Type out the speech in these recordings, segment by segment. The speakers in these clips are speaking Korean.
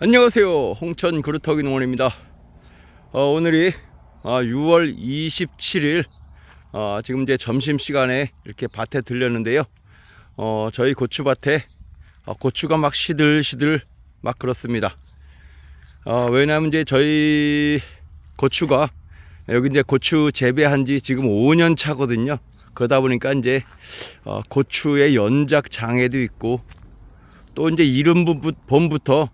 안녕하세요. 홍천 그루터기 농원입니다. 어, 오늘이 어, 6월 27일 어, 지금 이제 점심 시간에 이렇게 밭에 들렸는데요. 어, 저희 고추밭에 어, 고추가 막 시들시들 막 그렇습니다. 어, 왜냐하면 이제 저희 고추가 여기 이제 고추 재배한 지 지금 5년 차거든요. 그러다 보니까 이제 어, 고추의 연작 장애도 있고 또 이제 이른 부- 봄부터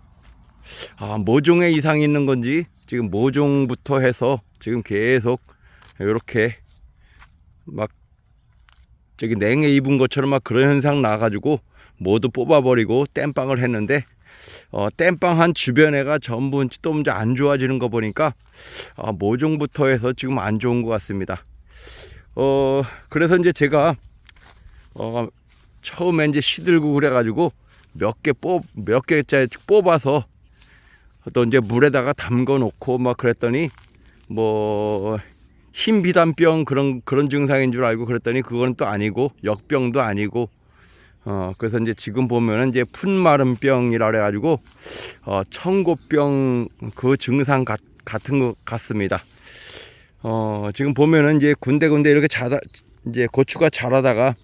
아, 모종에 이상이 있는 건지 지금 모종부터 해서 지금 계속 이렇게 막 저기 냉에 입은 것처럼 막 그런 현상 나가지고 모두 뽑아버리고 땜빵을 했는데 어, 땜빵 한 주변에가 전부 또 이제 안 좋아지는 거 보니까 아, 모종부터 해서 지금 안 좋은 것 같습니다. 어 그래서 이제 제가 어, 처음에 이제 시들고 그래가지고 몇 개 뽑 몇 개째 뽑아서 또 이제 물에다가 담궈 놓고 막 그랬더니 뭐 흰비단병 그런 그런 증상인 줄 알고 그랬더니 그건 또 아니고 역병도 아니고 어 그래서 이제 지금 보면은 이제 풋마름병이라 그래 가지고 어 청고병 그 증상 같, 같은 것 같습니다. 어 지금 보면은 이제 군데군데 이렇게 자라 이제 고추가 자라다가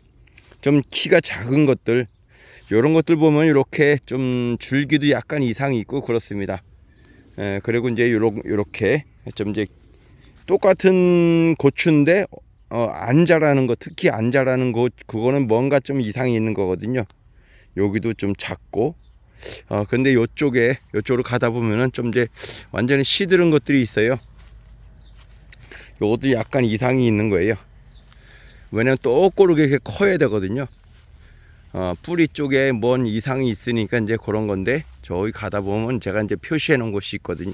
좀 키가 작은 것들 요런 것들 보면 이렇게 좀 줄기도 약간 이상이 있고 그렇습니다. 예, 그리고 이제 요런 요렇게 좀 이제 똑같은 고추인데 어, 안 자라는 거 특히 안 자라는 거 그거는 뭔가 좀 이상이 있는 거거든요. 여기도 좀 작고 어 근데 요쪽에 요쪽으로 가다 보면은 좀 이제 완전히 시들은 것들이 있어요. 요것도 약간 이상이 있는 거예요. 왜냐면 똑고르게 이렇게 커야 되거든요. 어, 뿌리 쪽에 뭔 이상이 있으니까 이제 그런 건데 저기 가다 보면 제가 이제 표시해 놓은 곳이 있거든요.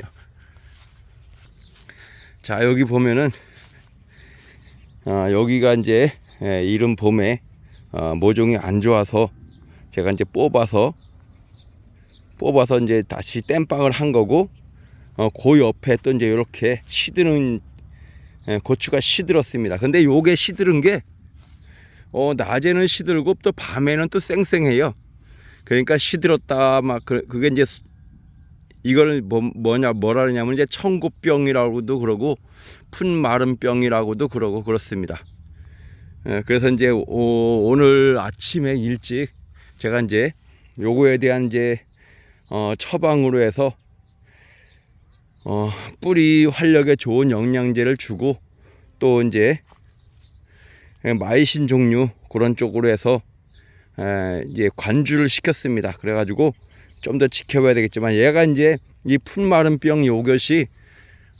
자 여기 보면은 아, 여기가 이제 예, 이른 봄에 어, 모종이 안 좋아서 제가 이제 뽑아서 뽑아서 이제 다시 땜빵을 한 거고 어, 그 옆에 또 이제 이렇게 시드는 예, 고추가 시들었습니다. 근데 요게 시들은 게 어, 낮에는 시들고 또 밤에는 또 쌩쌩해요. 그러니까 시들었다 막 그, 그게 이제 수- 이걸 뭐, 뭐냐 뭐라 그러냐면 이제 청고병이라고도 그러고 풋마름병이라고도 그러고 그렇습니다. 예, 그래서 이제 오, 오늘 아침에 일찍 제가 이제 요거에 대한 이제 어, 처방으로 해서 어, 뿌리 활력에 좋은 영양제를 주고 또 이제 예, 마이신 종류 그런 쪽으로 해서 에, 이제 관주를 시켰습니다. 그래가지고 좀 더 지켜봐야 되겠지만 얘가 이제 이 풋마름병 요것이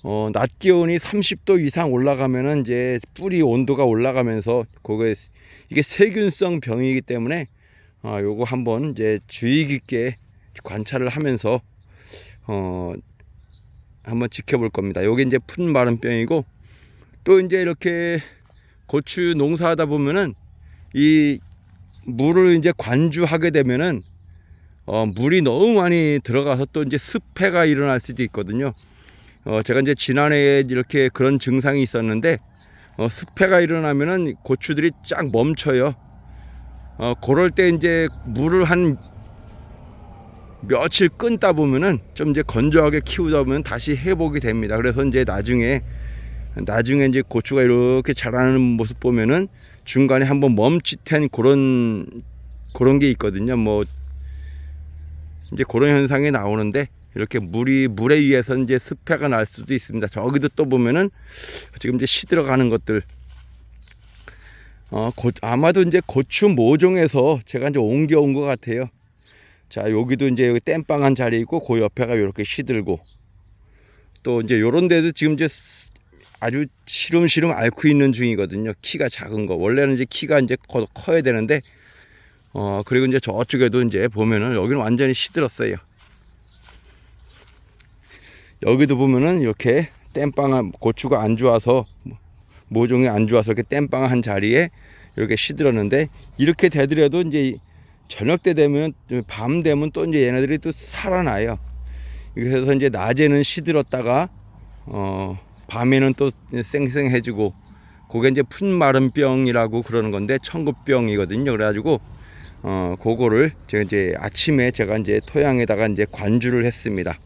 어, 낮 기온이 30도 이상 올라가면은 이제 뿌리 온도가 올라가면서 그거에 이게 세균성 병이기 때문에 아 요거 한번 이제 주의 깊게 관찰을 하면서 어 한번 지켜볼 겁니다. 요게 이제 풋마름병이고 또 이제 이렇게 고추 농사하다 보면은 이 물을 이제 관주하게 되면은 어 물이 너무 많이 들어가서 또 이제 습해가 일어날 수도 있거든요. 어 제가 이제 지난해에 이렇게 그런 증상이 있었는데 어 습해가 일어나면은 고추들이 쫙 멈춰요. 어 그럴 때 이제 물을 한 며칠 끊다 보면은 좀 이제 건조하게 키우다 보면 다시 회복이 됩니다. 그래서 이제 나중에 나중에 이제 고추가 이렇게 자라는 모습 보면은 중간에 한번 멈칫한 그런 그런 게 있거든요. 뭐 이제 그런 현상이 나오는데 이렇게 물이 물에 의해서 이제 습해가 날 수도 있습니다. 저기도 또 보면은 지금 이제 시들어가는 것들 어, 고, 아마도 이제 고추 모종에서 제가 이제 옮겨온 것 같아요. 자, 여기도 이제 여기 땜빵한 자리 있고 그 옆에가 이렇게 시들고 또 이제 요런 데도 지금 이제 아주 시름시름 앓고 있는 중이거든요. 키가 작은 거. 원래는 이제 키가 이제 커, 커야 되는데, 어, 그리고 이제 저쪽에도 이제 보면은 여기는 완전히 시들었어요. 여기도 보면은 이렇게 땜빵한 고추가 안 좋아서 모종이 안 좋아서 이렇게 땜빵한 자리에 이렇게 시들었는데 이렇게 되더라도 이제 저녁 때 되면 밤 되면 또 이제 얘네들이 또 살아나요. 그래서 이제 낮에는 시들었다가 어 밤에는 또 쌩쌩해지고 그게 이제 풋마름병이라고 그러는 건데 청구병이거든요. 그래가지고 어, 그거를 제가 이제 아침에 제가 이제 토양에다가 이제 관주를 했습니다.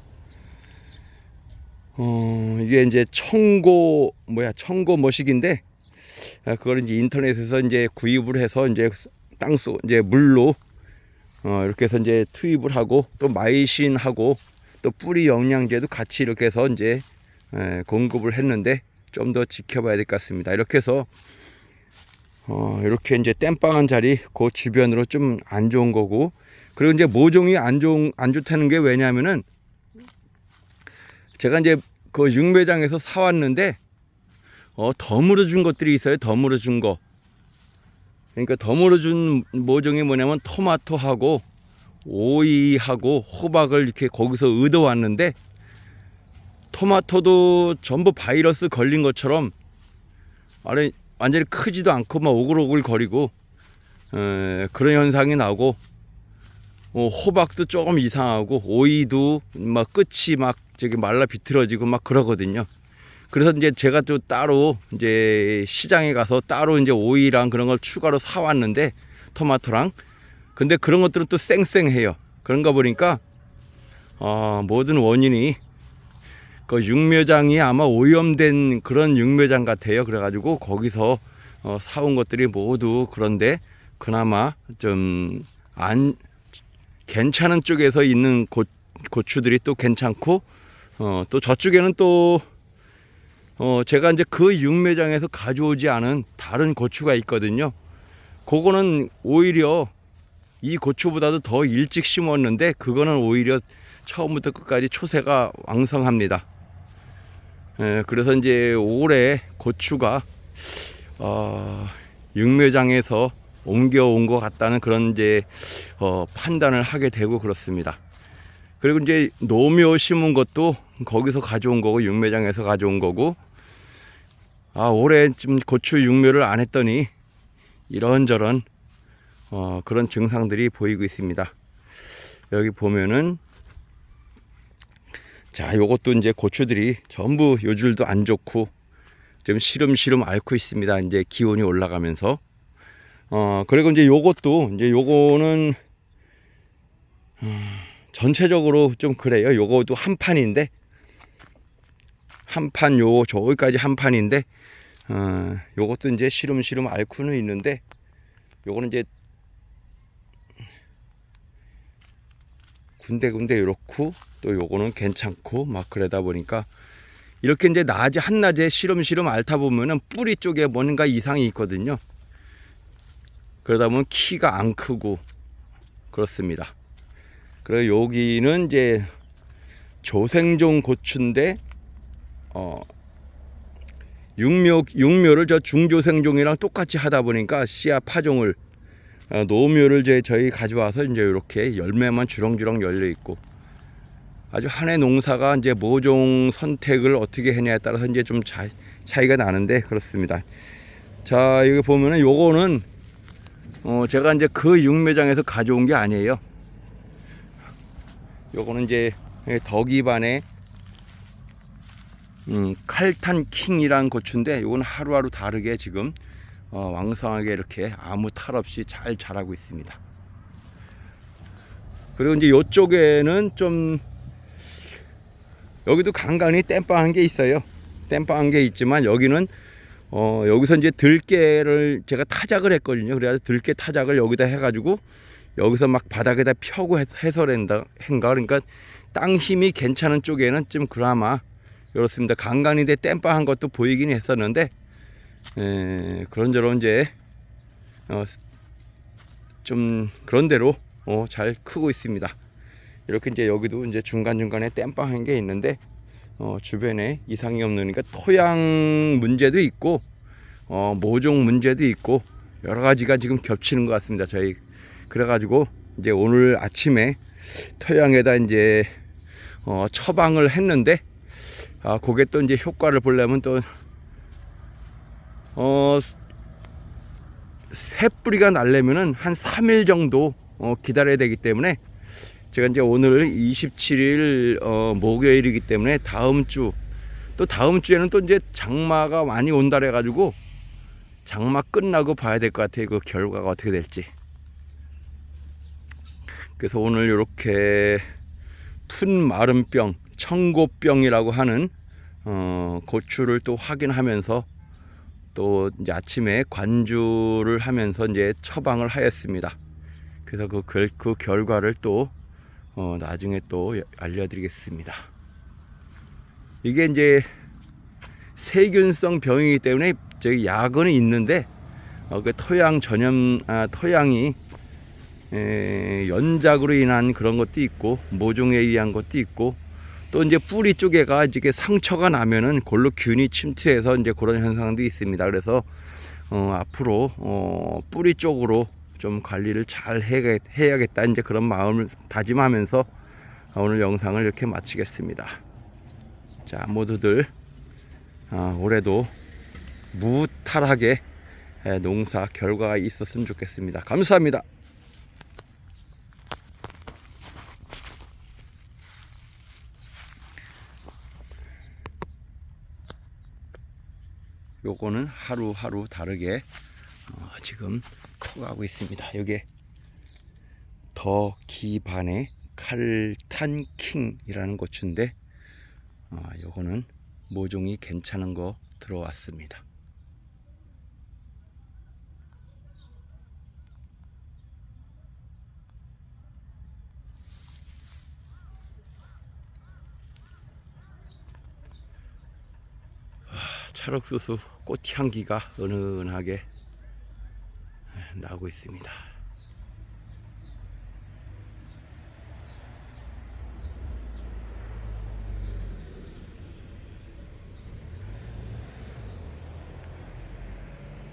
어, 이게 이제 청고, 뭐야, 청고 머식인데, 아, 그걸 이제 인터넷에서 이제 구입을 해서 이제 땅속, 이제 물로, 어, 이렇게 해서 이제 투입을 하고, 또 마이신하고, 또 뿌리 영양제도 같이 이렇게 해서 이제, 에, 공급을 했는데, 좀 더 지켜봐야 될 것 같습니다. 이렇게 해서, 어, 이렇게 이제 땜빵한 자리, 그 주변으로 좀 안 좋은 거고, 그리고 이제 모종이 안 좋은, 안 좋다는 게 왜냐면은, 제가 이제 그 육매장에서 사왔는데 어 덤으로 준 것들이 있어요. 덤으로 준 거. 그러니까 덤으로 준 모종이 뭐냐면 토마토하고 오이하고 호박을 이렇게 거기서 얻어왔는데 토마토도 전부 바이러스 걸린 것처럼 아래 완전히 크지도 않고 막 오글오글 거리고 에, 그런 현상이 나고 어, 호박도 조금 이상하고 오이도 막 끝이 막 저기 말라 비틀어지고 막 그러거든요. 그래서 이제 제가 또 따로 이제 시장에 가서 따로 이제 오이랑 그런 걸 추가로 사왔는데 토마토랑 근데 그런 것들은 또 쌩쌩해요. 그런가 보니까 어, 모든 원인이 그 육묘장이 아마 오염된 그런 육묘장 같아요. 그래가지고 거기서 어, 사온 것들이 모두 그런데 그나마 좀 안 괜찮은 쪽에서 있는 고, 고추들이 또 괜찮고 어, 또 저쪽에는 또 어, 제가 이제 그 육매장에서 가져오지 않은 다른 고추가 있거든요. 그거는 오히려 이 고추보다도 더 일찍 심었는데 그거는 오히려 처음부터 끝까지 초세가 왕성합니다. 예, 그래서 이제 올해 고추가 어, 육매장에서 옮겨온 것 같다는 그런 이제 어, 판단을 하게 되고 그렇습니다. 그리고 이제 노묘 심은 것도 거기서 가져온 거고 육매장에서 가져온 거고 아 올해 좀 고추 육묘를 안 했더니 이런저런 어, 그런 증상들이 보이고 있습니다. 여기 보면은 자 요것도 이제 고추들이 전부 요줄도 안 좋고 좀 시름시름 앓고 있습니다. 이제 기온이 올라가면서 어 그리고 이제 요것도 이제 요거는 음, 전체적으로 좀 그래요. 요거도 한 판인데 한 판 요 저기까지 한 판인데 어 요것도 이제 시름시름 앓고는 있는데 요거는 이제 군데군데 이렇고 또 요거는 괜찮고 막 그러다 보니까 이렇게 이제 낮에 한낮에 시름시름 앓다 보면은 뿌리 쪽에 뭔가 이상이 있거든요. 그러다 보면 키가 안 크고 그렇습니다. 그리고 여기는 이제 조생종 고추인데 어 육묘 육묘를 저 중조생종이랑 똑같이 하다 보니까 씨앗 파종을 어, 노묘를 이제 저희 가져와서 이제 이렇게 열매만 주렁주렁 열려 있고 아주 한 해 농사가 이제 모종 선택을 어떻게 했냐에 따라서 이제 좀 차, 차이가 나는데 그렇습니다. 자 여기 보면은 요거는 어 제가 이제 그 육매장에서 가져온 게 아니에요. 요거는 이제 덕이반의 음, 칼탄 킹이란 고추인데 요거는 하루하루 다르게 지금 어, 왕성하게 이렇게 아무 탈 없이 잘 자라고 있습니다. 그리고 이제 요쪽에는 좀 여기도 간간히 땜빵한 게 있어요. 땜빵한 게 있지만 여기는 어, 여기서 이제 들깨를 제가 타작을 했거든요. 그래서 들깨 타작을 여기다 해가지고 여기서 막 바닥에다 펴고 해설한다 행가 그러니까 땅 힘이 괜찮은 쪽에는 좀 그나마 이렇습니다. 간간인데 땜빵한 것도 보이긴 했었는데 에, 그런저런 이제 어, 좀 그런 대로 어, 잘 크고 있습니다. 이렇게 이제 여기도 이제 중간 중간에 땜빵한 게 있는데 어, 주변에 이상이 없으니까 토양 문제도 있고 어, 모종 문제도 있고 여러 가지가 지금 겹치는 것 같습니다. 저희 그래가지고 이제 오늘 아침에 토양에다 이제 어, 처방을 했는데 아 그게 또 이제 효과를 보려면 또 어, 새 뿌리가 날려면은 한 3일 정도 어, 기다려야 되기 때문에 제가 이제 오늘 27일 어, 목요일이기 때문에 다음 주 또 다음 주에는 또 이제 장마가 많이 온다 그래 가지고 장마 끝나고 봐야 될 것 같아요. 그 결과가 어떻게 될지. 그래서 오늘 이렇게 푼 마름병, 청고병이라고 하는 어, 고추를 또 확인하면서 또 이제 아침에 관주를 하면서 이제 처방을 하였습니다. 그래서 그, 결, 그 결과를 또 어, 나중에 또 알려드리겠습니다. 이게 이제 세균성 병이기 때문에 저기 약은 있는데 어, 그 토양 전염 아, 토양이 에, 연작으로 인한 그런 것도 있고 모종에 의한 것도 있고 또 이제 뿌리 쪽에가 이게 상처가 나면은 골로 균이 침투해서 이제 그런 현상도 있습니다. 그래서 어, 앞으로 어, 뿌리 쪽으로 좀 관리를 잘 해, 해야겠다 이제 그런 마음을 다짐하면서 오늘 영상을 이렇게 마치겠습니다. 자 모두들 아, 올해도 무탈하게 에, 농사 결과가 있었으면 좋겠습니다. 감사합니다. 요거는 하루하루 다르게 어, 지금 커가고 있습니다. 요게 더 기반의 칼탄킹이라는 고추인데 어, 요거는 모종이 괜찮은 거 들어왔습니다. 찰옥수수 꽃향기가 은은하게 나고 있습니다.